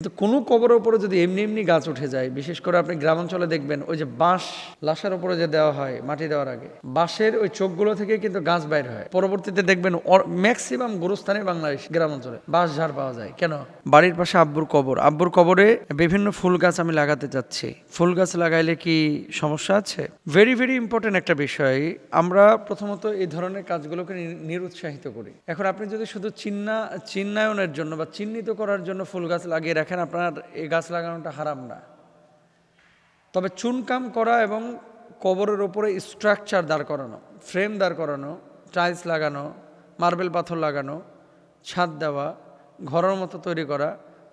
কিন্তু কোনো কবরের উপরে যদি এমনি এমনি গাছ উঠে যায়, বিশেষ করে আপনি গ্রামাঞ্চলে দেখবেন, ওই যে বাঁশ লাশের উপরে যে দেওয়া হয়, মাটি দেওয়ার আগে, বাঁশের ওই চোখগুলো থেকে কিন্তু গাছ বাইর হয়। পরবর্তীতে দেখবেন ম্যাক্সিমাম গুরুস্থানে বাংলাদেশ গ্রামাঞ্চলে বাঁশ ঝাড় পাওয়া যায়। কেন? বাড়ির পাশে আব্বুর কবর। আব্বুর কবরে বিভিন্ন ফুল গাছ আমি লাগাতে চাচ্ছি। ফুল গাছ লাগাইলে কি সমস্যা আছে? ভেরি ভেরি ইম্পর্টেন্ট একটা বিষয়। আমরা প্রথমত এই ধরনের কাজগুলোকে নিরুৎসাহিত করি। এখন আপনি যদি শুধু চিন্না চিন্নায়নের জন্য বা চিহ্নিত করার জন্য ফুল গাছ লাগিয়ে আপনার এই গাছ লাগানোটা হারাম না। তবে চুনকাম করা এবং কবরের ওপরে স্ট্রাকচার দাঁড় করানো ফ্রেম দাঁড় করানো টাইলস লাগানো মার্বেল পাথর লাগানো, ছাদ দেওয়া, ঘরের মতো তৈরি করা,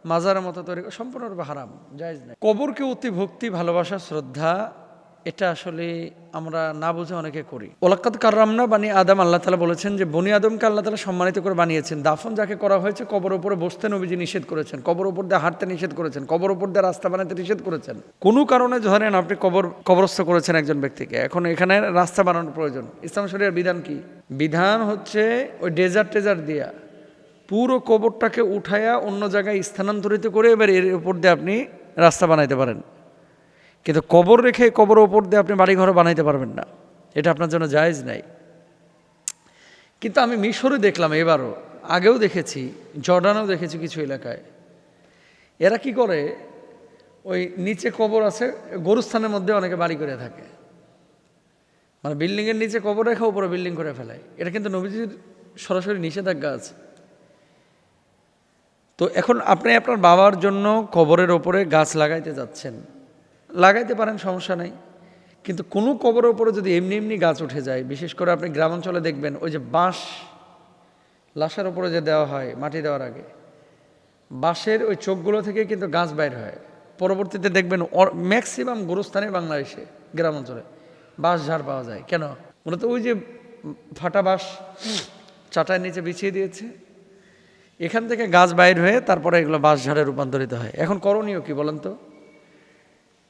মাজারের মতো তৈরি করা সম্পূর্ণরূপে হারাম, জায়জ নাই। কবরকে অতি ভক্তি ভালোবাসা, শ্রদ্ধা এটা আসলে আমরা না বুঝে অনেকে করি। ওলাক্কাত কার্রামনা বানি আদম, আল্লাহ তালা বলেছেন যে, বনি আদমকে আল্লাহ তালা সম্মানিত করে বানিয়েছেন। দাফন যাকে করা হয়েছে, কবর উপরে বসতে নবীজি নিষেধ করেছেন। কবর উপর দিয়ে হাঁটতে নিষেধ করেছেন। কবর উপর দিয়ে রাস্তা বানাতে নিষেধ করেছেন। কোনো কারণে ধরেন আপনি কবর, কবরস্থ করেছেন একজন ব্যক্তিকে। এখন এখানে রাস্তা বানানোর প্রয়োজন। ইসলাম শরীরের বিধান কি? বিধান হচ্ছে ওই ডেজার্ট টেজার্ট দিয়া পুরো কবরটাকে উঠায়া অন্য জায়গায় স্থানান্তরিত করে এবার এর উপর দিয়ে আপনি রাস্তা বানাইতে পারেন। কিন্তু কবর রেখে কবর ওপর দিয়ে আপনি বাড়িঘর বানাইতে পারবেন না। এটা আপনার জন্য জায়েজ নাই। কিন্তু আমি মিশরে দেখলাম এবারও, আগেও দেখেছি, জর্ডানেও দেখেছি কিছু এলাকায়। এরা কি করে? ওই নিচে কবর আছে, গরুস্থানের মধ্যে অনেকে বাড়ি করে থাকে। মানে বিল্ডিংয়ের নিচে কবর রেখে উপরে বিল্ডিং করে ফেলায়। এটা কিন্তু নবীজির সরাসরি নিষেধাজ্ঞা আছে। তো এখন আপনি আপনার বাবার জন্য কবরের ওপরে গাছ লাগাইতে যাচ্ছেন। লাগাইতে পারেন, সমস্যা নাই। কিন্তু কোনো কবরের ওপরে যদি এমনি এমনি গাছ উঠে যায়, বিশেষ করে আপনি গ্রামাঞ্চলে দেখবেন, ওই যে বাঁশ, লাশের ওপরে যে দেওয়া হয়, মাটি দেওয়ার আগে, বাঁশের ওই চোখগুলো থেকে কিন্তু গাছ বাইর হয়। পরবর্তীতে দেখবেন ম্যাক্সিমাম গুরুস্থানে বাংলাদেশে, গ্রামাঞ্চলে। বাঁশ ঝাড় পাওয়া যায়। কেন? মূলত ওই যে ফাটা বাঁশ চাটার নিচে বিছিয়ে দিয়েছে। এখান থেকে গাছ বাইর হয়ে তারপরে এগুলো বাঁশ ঝাড়ে রূপান্তরিত হয়। এখন করণীয় কি বলেন তো?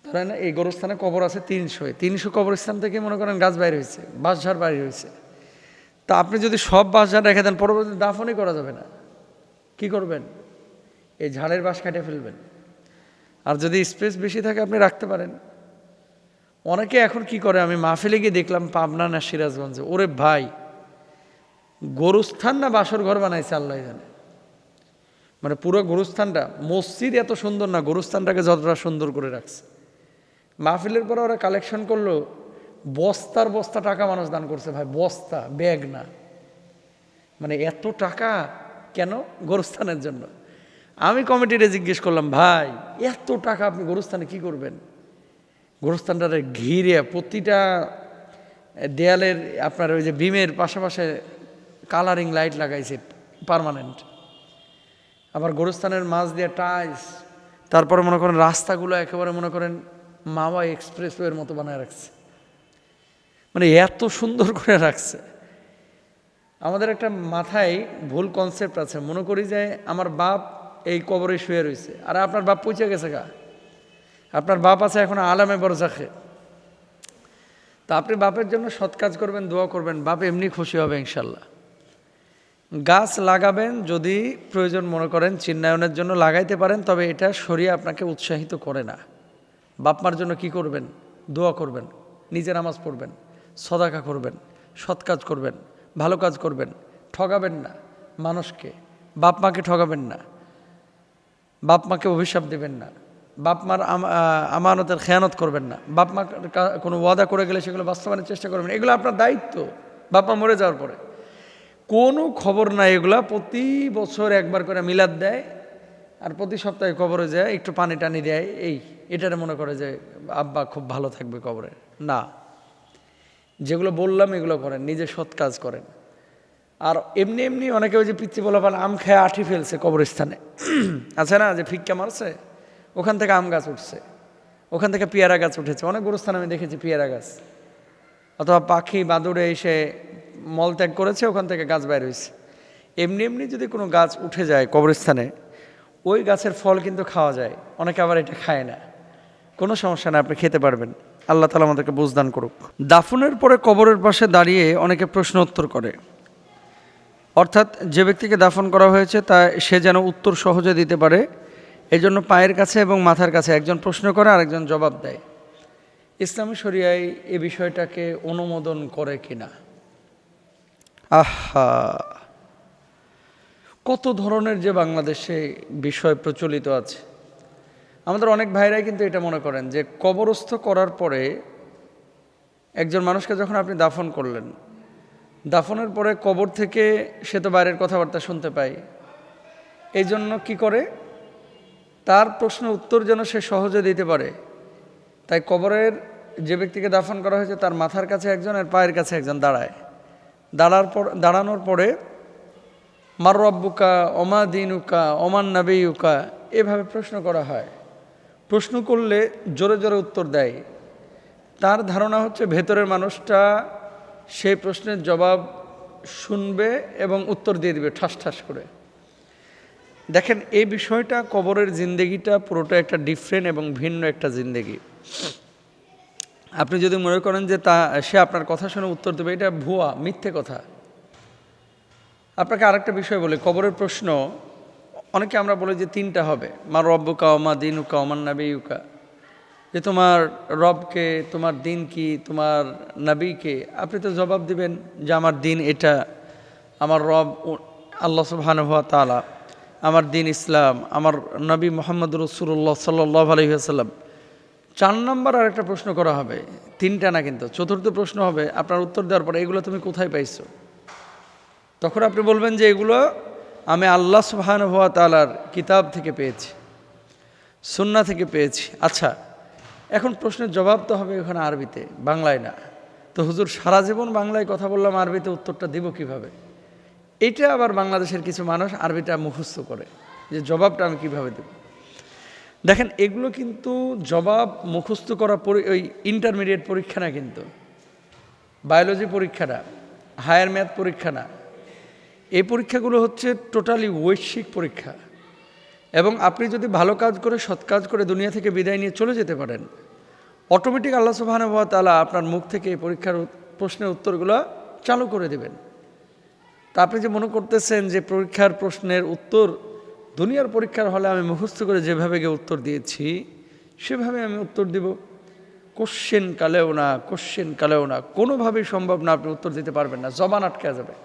ধরে না? এই গোরস্থানে কবর আছে তিনশো। তিনশো কবরস্থান থেকে মনে করেন গাছ বাইর হয়েছে, বাঁশঝাড় বাইর হয়েছে। তা আপনি যদি সব বাঁশঝাড় রেখে দেন, পরবর্তী দাফনই করা যাবে না। কি করবেন? এই ঝাড়ের বাঁশ কেটে ফেলবেন। আর যদি স্পেস বেশি থাকে, আপনি রাখতে পারেন। অনেকে এখন কি করে, আমি মাহফিলে গিয়ে দেখলাম পাবনা না সিরাজগঞ্জে। ওরে ভাই, গরুস্থান না বাসর ঘর বানাইছে আল্লাহ জানে। মানে পুরো গরুস্থানটা, মসজিদ এত সুন্দর না, গরুস্থানটাকে যতটা সুন্দর করে রাখছে। মাহফিলের পরে ওরা কালেকশন করল, বস্তার বস্তা টাকা মানুষ দান করছে ভাই, বস্তা, ব্যাগ না। মানে এত টাকা কেন গরুস্থানের জন্য? আমি কমিটিরে জিজ্ঞেস করলাম, ভাই, এত টাকা আপনি গরুস্থানে কি করবেন? গরুস্থানটারে ঘিরে প্রতিটা দেয়ালের আপনার ওই যে বিমের পাশাপাশি কালারিং লাইট লাগাইছে পার্মানেন্ট আবার গোরস্থানের মাছ দিয়ে টাইলস তারপরে মনে করেন রাস্তাগুলো একেবারে মনে করেন মাওয়া এক্সপ্রেসওয়ের মতো বানায় রাখছে। মানে এত সুন্দর করে রাখছে। আমাদের একটা মাথায় ভুল কনসেপ্ট আছে। মনে করি যে আমার বাপ এই কবরে শুয়ে রয়েছে। আর আপনার বাপ পৌঁছে গেছে গা। আপনার বাপ আছে এখন আলামে বরজাখে। তা আপনি বাপের জন্য সৎ কাজ করবেন দোয়া করবেন বাপ এমনি খুশি হবে ইনশাল্লাহ। গাছ লাগাবেন যদি প্রয়োজন মনে করেন চিন্নায়নের জন্য লাগাইতে পারেন তবে এটা শরীর আপনাকে উৎসাহিত করে না। বাপমার জন্য কি করবেন? দোয়া করবেন, নিজে নামাজ পড়বেন, সদাকা করবেন, সৎ কাজ করবেন, ভালো কাজ করবেন, ঠগাবেন না মানুষকে বাপ মাকে ঠগাবেন না বাপ মাকে অভিশাপ দেবেন না বাপ মার আমানতের খেয়ানত করবেন না বাপ মা কোনো ওয়াদা করে গেলে সেগুলো বাস্তবায়নের চেষ্টা করবেন এগুলো আপনার দায়িত্ব বাপ মা মরে যাওয়ার পরে। কোনো খবর নাই, এগুলা প্রতি বছর একবার করে মিলাদ দেয় আর প্রতি সপ্তাহে কবরে যায়, একটু পানি টানি দেয়, এই, এটারে মনে করে যে আব্বা খুব ভালো থাকবে কবরে। না। যেগুলো বললাম, এগুলো করেন, নিজে সৎ কাজ করেন। আর এমনি এমনি অনেকে ওই যে পিচ্ছি বলা পান আম খেয়ে আঠি ফেলছে কবরস্থানে। আছে না? যে ফিক্কা মারছে? ওখান থেকে আম গাছ উঠছে। ওখান থেকে পেয়ারা গাছ উঠেছে। অনেক গুরুস্থানে আমি দেখেছি পেয়ারা গাছ। অথবা পাখি বাদুড়ে এসে মলত্যাগ করেছে, ওখান থেকে গাছ বাইর হয়েছে। এমনি এমনি যদি কোনো গাছ উঠে যায় কবরস্থানে ওই গাছের ফল কিন্তু খাওয়া যায়। অনেকে আবার এটা খায় না। কোনো সমস্যা না, আপনি খেতে পারবেন। আল্লাহ তালা আমাদেরকে বুঝদান করুক। দাফনের পরে কবরের পাশে দাঁড়িয়ে অনেকে প্রশ্ন উত্তর করে। অর্থাৎ যে ব্যক্তিকে দাফন করা হয়েছে, তা সে যেন উত্তর সহজে দিতে পারে এই জন্য পায়ের কাছে এবং মাথার কাছে একজন প্রশ্ন করে, আরেকজন জবাব দেয়। ইসলামী শরিয়ায় এ বিষয়টাকে অনুমোদন করে কিনা? আহা! কত ধরনের যে বাংলাদেশে বিষয় প্রচলিত আছে। আমাদের অনেক ভাইরাই কিন্তু এটা মনে করেন যে কবরস্থ করার পরে একজন মানুষকে যখন আপনি দাফন করলেন, দাফনের পরে কবর থেকে সে তো বাইরের কথাবার্তা শুনতে পায়। এই জন্য কী করে? তার প্রশ্ন উত্তর যেন সে সহজে দিতে পারে। তাই কবরের যে ব্যক্তিকে দাফন করা হয়েছে, তার মাথার কাছে একজন, আর পায়ের কাছে একজন দাঁড়ায়। দাঁড়ার পর, দাঁড়ানোর পরে মার রব্বুকা অমা দিনুকা অমান নাবিউকা এভাবে প্রশ্ন করা হয়। প্রশ্ন করলে জোরে জোরে উত্তর দেয়। তার ধারণা হচ্ছে ভেতরের মানুষটা সেই প্রশ্নের জবাব শুনবে এবং উত্তর দিয়ে দিবে ঠাস ঠাস করে। দেখেন, এই বিষয়টা কবরের জিন্দেগিটা পুরোটা একটা ডিফারেন্ট এবং ভিন্ন একটা জিন্দেগি। আপনি যদি মনে করেন যে তা, সে আপনার কথা শুনে উত্তর দেবে, এটা ভুয়া, মিথ্যে কথা। আপনাকে আরেকটা বিষয় বলি, কবরের প্রশ্ন, অনেকে আমরা বলি যে তিনটা হবে, মা রব্বুকা ওমা দিনুকা ওমান নাবিউকা যে তোমার রবকে, তোমার দিন কি তোমার নাবিকে, আপনি তো জবাব দিবেন যে আমার দিন এটা, আমার রব আল্লাহ সুবহানাহু তালা আমার দিন ইসলাম, আমার নবী মোহাম্মদ রসুল্লাহ সাল্লাহ আলহিহাসাল্লাম চার নম্বর আর একটা প্রশ্ন করা হবে, তিনটা না কিন্তু, চতুর্থ প্রশ্ন হবে, আপনার উত্তর দেওয়ার পরে এগুলো তুমি কোথায় পাইছো? তখন আপনি বলবেন যে এগুলো আমি আল্লাহ সুবহান হওয়া তালার কিতাব থেকে পেয়েছি সুন্না থেকে পেয়েছি। আচ্ছা এখন প্রশ্নের জবাব তো হবে ওখানে আরবিতে, বাংলায় না। তো হুজুর, সারা জীবন বাংলায় কথা বললাম, আরবিতে উত্তরটা দিব কীভাবে? এটা আবার বাংলাদেশের কিছু মানুষ আরবিটা মুখস্থ করে যে জবাবটা আমি কীভাবে দেব? দেখেন, এগুলো কিন্তু জবাব মুখস্থ করা পরি- ওই ইন্টারমিডিয়েট পরীক্ষা না কিন্তু। বায়োলজি পরীক্ষা না হায়ার ম্যাথ পরীক্ষা না। এই পরীক্ষাগুলো হচ্ছে টোটালি বৈশ্বিক পরীক্ষা। এবং আপনি যদি ভালো কাজ করে, সৎ কাজ করে দুনিয়া থেকে বিদায় নিয়ে চলে যেতে পারেন অটোমেটিক আল্লাহ সুবহানাহু ওয়া তাআলা আপনার মুখ থেকে এই পরীক্ষার প্রশ্নের উত্তরগুলো চালু করে দেবেন। তা আপনি যে মনে করতেছেন যে পরীক্ষার প্রশ্নের উত্তর দুনিয়ার পরীক্ষার হলে আমি মুখস্থ করে যেভাবে গিয়ে উত্তর দিয়েছি, সেভাবে আমি উত্তর দিব। কোশ্চেন কালেও না কোশ্চেন কালেও না, কোনোভাবেই সম্ভব না আপনি উত্তর দিতে পারবেন না, জবান আটকে যাবে।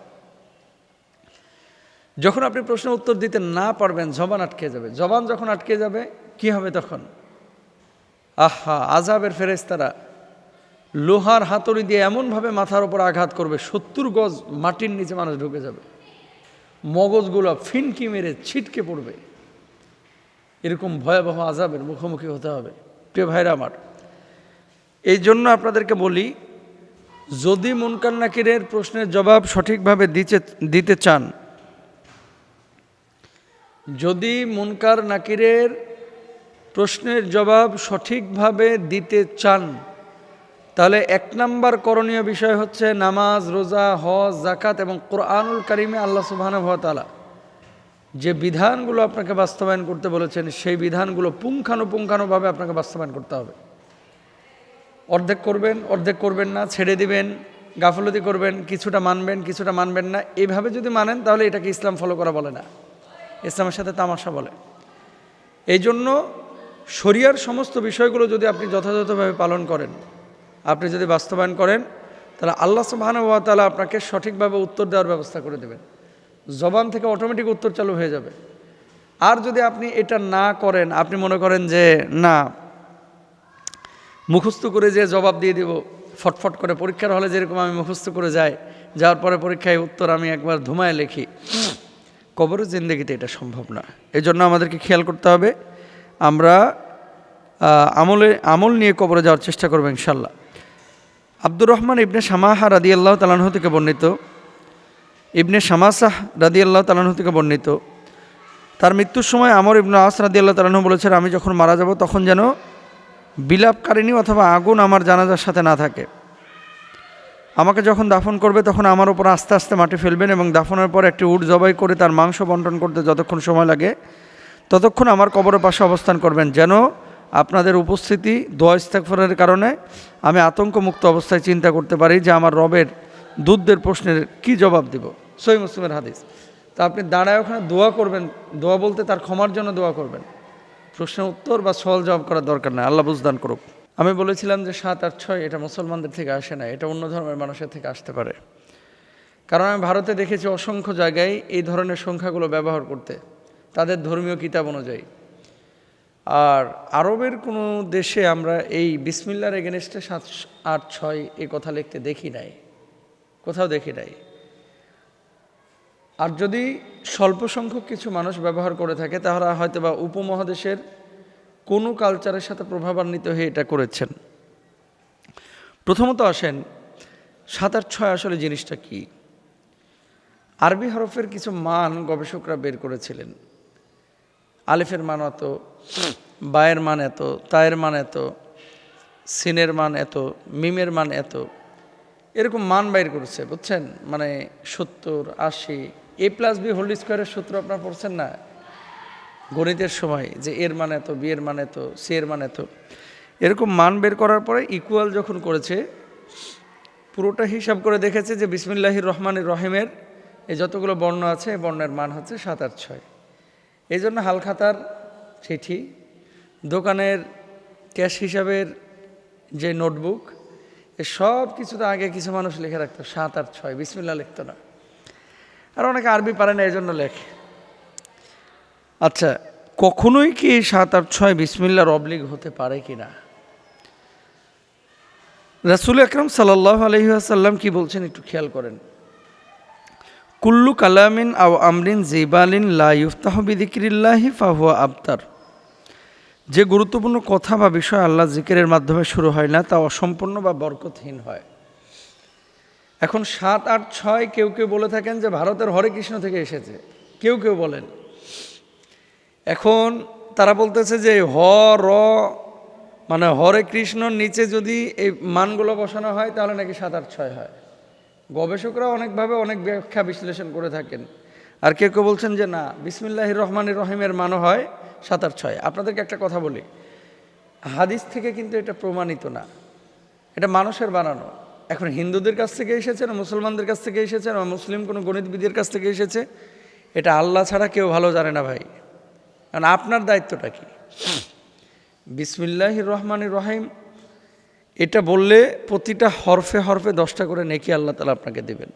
যখন আপনি প্রশ্নের উত্তর দিতে না পারবেন, জবান আটকে যাবে। জবান যখন আটকে যাবে, কি হবে তখন? আহা আজাবের ফেরেস্তারা লোহার হাতড়ি দিয়ে এমনভাবে মাথার ওপর আঘাত করবে, সত্তর গজ মাটির নিচে মানুষ ঢুকে যাবে। মগজগুলো ফিনকি মেরে ছিটকে পড়বে। এরকম ভয়াবহ আজাবের মুখোমুখি হতে হবে। প্রিয় ভাইরা আমার এই জন্য আপনাদেরকে বলি, যদি মুনকার নাকিরের প্রশ্নের জবাব সঠিকভাবে দিতে দিতে চান যদি মুনকার নাকিরের প্রশ্নের জবাব সঠিকভাবে দিতে চান, তাহলে এক নাম্বার করণীয় বিষয় হচ্ছে নামাজ, রোজা, হজ জাকাত এবং কোরআনুল কারিমে আল্লাহ সুবহানাহু ওয়া যে বিধানগুলো আপনাকে বাস্তবায়ন করতে বলেছেন, সেই বিধানগুলো পুঙ্খানুপুঙ্খানুভাবে আপনাকে বাস্তবায়ন করতে হবে। অর্ধেক করবেন অর্ধেক করবেন না, ছেড়ে দিবেন, গাফলতি করবেন, কিছুটা মানবেন কিছুটা মানবেন না, এভাবে যদি মানেন তাহলে এটাকে ইসলাম ফলো করা বলে না। ইসলামের সাথে তামাশা বলে। এই জন্য শরিয়ার সমস্ত বিষয়গুলো যদি আপনি যথাযথভাবে পালন করেন, আপনি যদি বাস্তবায়ন করেন, তাহলে আল্লাহ সুবহানাহু ওয়া তাআলা আপনাকে সঠিকভাবে উত্তর দেওয়ার ব্যবস্থা করে দেবেন। জবান থেকে অটোমেটিক উত্তর চালু হয়ে যাবে। আর যদি আপনি এটা না করেন, আপনি মনে করেন যে, না, মুখস্থ করে যে জবাব দিয়ে দিব, ফটফট করে পরীক্ষার হলে যেরকম আমি মুখস্থ করে যাই, যাওয়ার পরে পরীক্ষায় উত্তর আমি একবার ধুমায় লিখি। কবরের জিন্দগিতে এটা সম্ভব না। এই জন্য আমাদেরকে খেয়াল করতে হবে, আমরা আমলে, আমল নিয়ে কবরে যাওয়ার চেষ্টা করব ইনশাল্লাহ আব্দুর রহমান ইবনে শামাহা রাদি আল্লাহ তালাহ থেকে বর্ণিত, ইবনে শামাসাহ রাদি আল্লাহ তালাহ থেকে বর্ণিত, তার মৃত্যুর সময় আমর ইবনে আস রাদি আল্লাহ তালাহ বলেছেন, আমি যখন মারা যাব তখন যেন বিলাপকারিণী অথবা আগুন আমার জানাজার সাথে না থাকে। আমাকে যখন দাফন করবে, তখন আমার উপর আস্তে আস্তে মাটি ফেলবেন এবং দাফনের পর একটি উট জবাই করে তার মাংস বন্টন করতে যতক্ষণ সময় লাগে, ততক্ষণ আমার কবরের পাশে অবস্থান করবেন। যেন আপনাদের উপস্থিতি দোয়া ইস্তাকফরের কারণে আমি আতঙ্কমুক্ত অবস্থায় চিন্তা করতে পারি যে আমার রবের দুধদের প্রশ্নের কি জবাব দিব। সই মুসলিমের হাদিস। তা আপনি দাঁড়ায় ওখানে দোয়া করবেন, দোয়া বলতে তার ক্ষমার জন্য দোয়া করবেন। প্রশ্নের উত্তর বা সহল জবাব করার দরকার নেই, আল্লাহ বুঝদান করুক। আমি বলেছিলাম যে সাত আট ছয় এটা মুসলমানদের থেকে আসে না, এটা অন্য ধর্মের মানুষের থেকে আসতে পারে। কারণ আমি ভারতে দেখেছি অসংখ্য জায়গায় এই ধরনের সংখ্যাগুলো ব্যবহার করতে, তাদের ধর্মীয় কিতাব অনুযায়ী। আর আরবের কোনো দেশে আমরা এই বিসমিল্লার এগেনস্টে সাত আট ছয় এ কথা লিখতে দেখি নাই, কোথাও দেখি নাই। আর যদি স্বল্প সংখ্যক কিছু মানুষ ব্যবহার করে থাকে, তাহলে হয়তো বা উপমহাদেশের কোনো কালচারের সাথে প্রভাবান্বিত হয়ে এটা করেছেন। প্রথমত আসেন, সাত আট ছয় আসলে জিনিসটা কি? আরবি হরফের কিছু মান গবেষকরা বের করেছিলেন। আলিফের মান এত, বায়ের মান এত, তায়ের মান এত, সিনের মান এত, মিমের মান এত, এরকম মান বাইর করেছে, বুঝছেন? মানে সত্তর, আশি, এ প্লাস বি হোল্ড স্কোয়ারের সূত্র আপনার পড়ছেন না? গণিতের সময় যে এর মান এত, বি এর মান এত, সি এর মান এত। এরকম মান বের করার পরে ইকুয়াল যখন করেছে, পুরোটা হিসাব করে দেখেছে যে বিসমিল্লাহির রহমানির রহিমের এই যতগুলো বর্ণ আছে, এই বর্ণের মান হচ্ছে সাত আট ছয়। এই জন্য হালখাতার চিঠি, দোকানের ক্যাশ হিসাবের যে নোটবুক, এ সব কিছুতে আগে কিছু মানুষ লিখে রাখতো, সাত আট ছয় বিসমিল্লা লিখতো না। আর অনেকে আরবি পারে না এই জন্য লেখে। আচ্ছা কখনোই কি সাত আট ছয় বিসমিল্লার অবলিগ হতে পারে কি না? রাসুল আকরম সাল্লাহ আলহিহাসাল্লাম কি বলছেন একটু খেয়াল করেন। কুল্লু কালামিন আও আমরিন জিবালিন লা ইফতাহ বিদিকিরিল্লাহি ফাহুয়া আবতার। যে গুরুত্বপূর্ণ কথা বা বিষয় আল্লাহ জিকিরের মাধ্যমে শুরু হয় না, তা অসম্পূর্ণ বা বরকতহীন হয়। এখন সাত আট ছয় কেউ কেউ বলে থাকেন যে ভারতের হরে কৃষ্ণ থেকে এসেছে। কেউ কেউ বলেন। এখন তারা বলতেছে যে হ, র মানে হরে কৃষ্ণর নিচে যদি এই মানগুলো বসানো হয়, তাহলে নাকি সাত আট ছয় হয়। গবেষকরা অনেকভাবে অনেক ব্যাখ্যা বিশ্লেষণ করে থাকেন। আর কেউ কেউ বলছেন যে না, বিসমিল্লাহির রহমানির রহিমের মানও হয় সাত আট ছয়। আপনাদেরকে একটা কথা বলি। হাদিস থেকে কিন্তু এটা প্রমাণিত না। এটা মানুষের বানানো। এখন হিন্দুদের কাছ থেকে এসেছে না, মুসলমানদের কাছ থেকে এসেছে না, মুসলিম কোনো গণিতবিদের কাছ থেকে এসেছে? এটা আল্লাহ ছাড়া কেউ ভালো জানে না ভাই। কারণ আপনার দায়িত্বটা কি? বিসমিল্লাহির রহমানির রহিম। এটা বললে প্রতিটা হরফে হরফে দশটা করে নেকি আল্লাহ তালা আপনাকে দেবেন।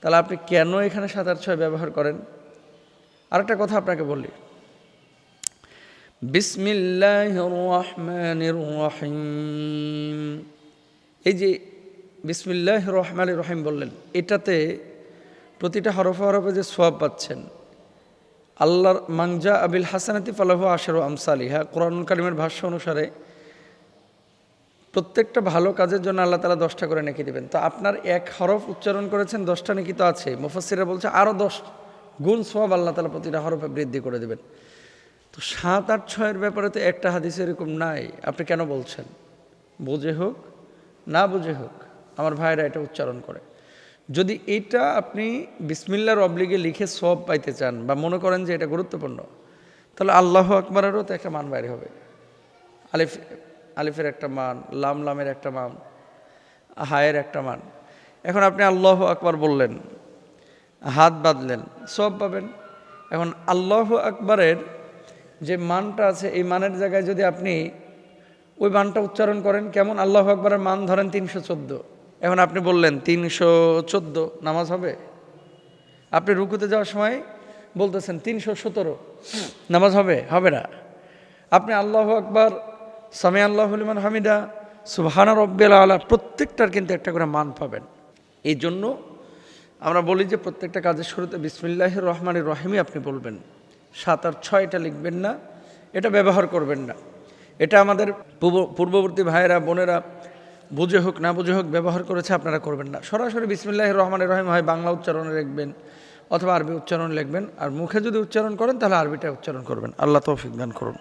তাহলে আপনি কেন এখানে সাত আট ছয় ব্যবহার করেন? আরেকটা কথা আপনাকে বলি। বিসমিল্লাহ রহমানির রহিম। এই যে বিসমিল্লাহ রহমান রহিম বললেন, এটাতে প্রতিটা হরফে হরফে যে সোয়াব পাচ্ছেন আল্লাহর মাংজা আবিল হাসানাতি ফালাহু আশারু আমসালিহা কোরআন কালিমের ভাষ্য অনুসারে প্রত্যেকটা ভালো কাজের জন্য আল্লাহ তালা দশটা করে নেকি দেবেন। তো আপনার এক হরফ উচ্চারণ করেছেন, দশটা নেকি তো আছে। মুফাসিরা বলছে আরও দশ গুণ সোয়াব আল্লাহ তালা প্রতিটা হরফে বৃদ্ধি করে দেবেন। তো সাত আট ছয়ের ব্যাপারে তো একটা হাদিস এরকম নাই। আপনি কেন বলছেন? বুঝে হোক, না বুঝে হোক, আমার ভাইরা এটা উচ্চারণ করে। যদি এটা আপনি বিসমিল্লার অবলিগে লিখে সব পাইতে চান বা মনে করেন যে এটা গুরুত্বপূর্ণ, তাহলে আল্লাহ আকবরেরও তো একটা মান বাইরে হবে। আলিফ, আলিফের একটা মান, লাম, লামের একটা মান, হায়ের একটা মান। এখন আপনি আল্লাহ আকবার বললেন, হাত বাঁধলেন সব পাবেন। এখন আল্লাহ আকবরের যে মানটা আছে, এই মানের জায়গায় যদি আপনি ওই মানটা উচ্চারণ করেন, কেমন? আল্লাহ আকবরের মান ধরেন তিনশো চোদ্দ। এখন আপনি বললেন, তিনশো চোদ্দ নামাজ হবে? আপনি রুকুতে যাওয়ার সময় বলতেছেন, তিনশো সতেরো। নামাজ হবে? হবে না। আপনি আল্লাহ আকবর, সামি আল্লাহ হলিমান হামিদা, সুবহানা রব্বেল আলা, প্রত্যেকটার কিন্তু একটা করে মান পাবেন। এই জন্য আমরা বলি যে প্রত্যেকটা কাজের শুরুতে বিসমিল্লাহ রহমানের রহিমই আপনি বলবেন। সাত আর ছয়টা লিখবেন না, এটা ব্যবহার করবেন না। এটা আমাদের পূর্ববর্তী ভাইয়েরা, বোনেরা বুঝে হোক, না বুঝে হোক, ব্যবহার করেছে, আপনারা করবেন না। সরাসরি বিসমিল্লাহ রহমান রহিম হয়, বাংলা উচ্চারণে লিখবেন অথবা আরবি উচ্চারণ লিখবেন। আর মুখে যদি উচ্চারণ করেন, তাহলে আরবিটা উচ্চারণ করবেন। আল্লাহ তৌফিক দান করুন।